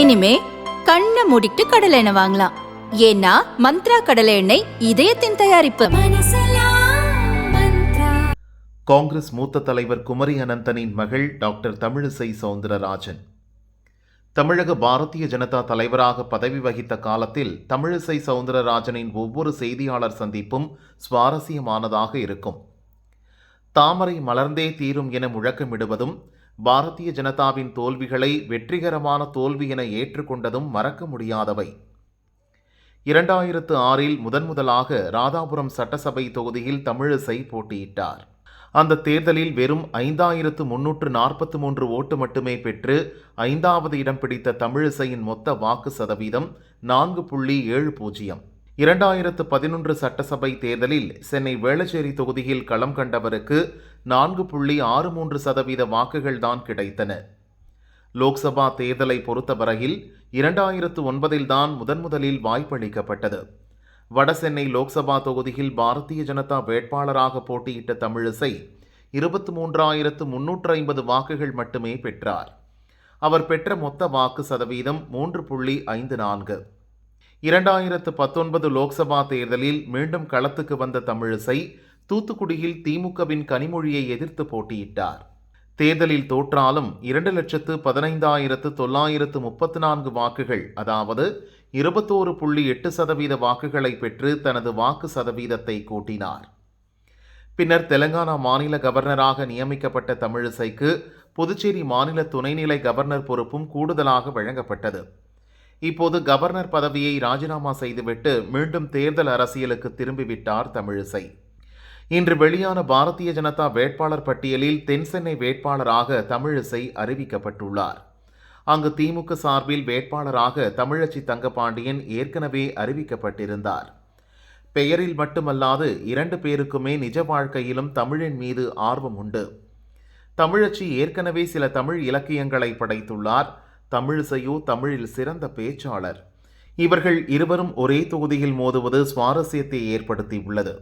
இனிமே கண்ணை மூடிட்டு கடலை எண்ணெய் வாங்கலாம். ஏன்னா மந்த்ரா கடலை எண்ணெய் இதயத்தின் தயாரிப்பு. காங்கிரஸ் மூத்த தலைவர் குமரி அனந்தனின் மகள் டாக்டர் தமிழிசை சவுந்தரராஜன். தமிழக பாரதிய ஜனதா தலைவராக பதவி வகித்த காலத்தில் தமிழிசை சவுந்தரராஜனின் ஒவ்வொரு செய்தியாளர் சந்திப்பும் சுவாரஸ்யமானதாக இருக்கும். தாமரை மலர்ந்தே தீரும் என முழக்கமிடுவதும் பாரதிய ஜனதாவின் தோல்விகளை வெற்றிகரமான தோல்வி என ஏற்றுக்கொண்டதும் மறக்க முடியாதவை. இரண்டாயிரத்து ஆறில் முதன்முதலாக ராதாபுரம் சட்டசபை தொகுதியில் தமிழிசை போட்டியிட்டார். அந்த தேர்தலில் வெறும் ஐந்தாயிரத்து முன்னூற்று நாற்பத்தி மூன்று ஓட்டு மட்டுமே பெற்று ஐந்தாவது இடம் பிடித்த தமிழிசையின் மொத்த வாக்கு சதவீதம் நான்கு புள்ளி ஏழு பூஜ்ஜியம். இரண்டாயிரத்து பதினொன்று சட்டசபை தேர்தலில் சென்னை வேளச்சேரி தொகுதியில் களம் கண்டவருக்கு நான்கு புள்ளி ஆறு மூன்று சதவீத வாக்குகள்தான் கிடைத்தன. லோக்சபா தேர்தலை பொறுத்தவரையில் இரண்டாயிரத்து ஒன்பதில்தான் முதன்முதலில் வாய்ப்பளிக்கப்பட்டது. வடசென்னை லோக்சபா தொகுதியில் பாரதிய ஜனதா வேட்பாளராக போட்டியிட்ட தமிழிசை இருபத்து மூன்றாயிரத்து முன்னூற்று ஐம்பது வாக்குகள் மட்டுமே பெற்றார். அவர் பெற்ற மொத்த வாக்கு சதவீதம் மூன்று புள்ளி ஐந்து நான்கு. இரண்டாயிரத்து பத்தொன்பது லோக்சபா தேர்தலில் மீண்டும் களத்துக்கு வந்த தமிழிசை தூத்துக்குடியில் திமுகவின் கனிமொழியை எதிர்த்து போட்டியிட்டார். தேர்தலில் தோற்றாலும் இரண்டு லட்சத்து பதினைந்தாயிரத்து தொள்ளாயிரத்து முப்பத்து நான்கு வாக்குகள் அதாவது இருபத்தோரு புள்ளி எட்டு சதவீத வாக்குகளை பெற்று தனது வாக்கு சதவீதத்தை கூட்டினார். பின்னர் தெலங்கானா மாநில கவர்னராக நியமிக்கப்பட்ட தமிழிசைக்கு புதுச்சேரி மாநில துணைநிலை கவர்னர் பொறுப்பும் கூடுதலாக வழங்கப்பட்டது. இப்போது கவர்னர் பதவியை ராஜினாமா செய்துவிட்டு மீண்டும் தேர்தல் அரசியலுக்கு திரும்பிவிட்டார் தமிழிசை. இன்று வெளியான பாரதிய ஜனதா வேட்பாளர் பட்டியலில் தென்சென்னை வேட்பாளராக தமிழிசை அறிவிக்கப்பட்டுள்ளார். அங்கு திமுக சார்பில் வேட்பாளராக தமிழச்சி தங்கபாண்டியன் ஏற்கனவே அறிவிக்கப்பட்டிருந்தார். பெயரில் மட்டுமல்லாது இரண்டு பேருக்குமே நிஜ வாழ்க்கையிலும் தமிழின் மீது ஆர்வம் உண்டு. தமிழச்சி ஏற்கனவே சில தமிழ் இலக்கியங்களை படைத்துள்ளார். தமிழிசையோ தமிழில் சிறந்த பேச்சாளர். இவர்கள் இருவரும் ஒரே தொகுதியில் மோதுவது சுவாரஸ்யத்தை ஏற்படுத்தியுள்ளது.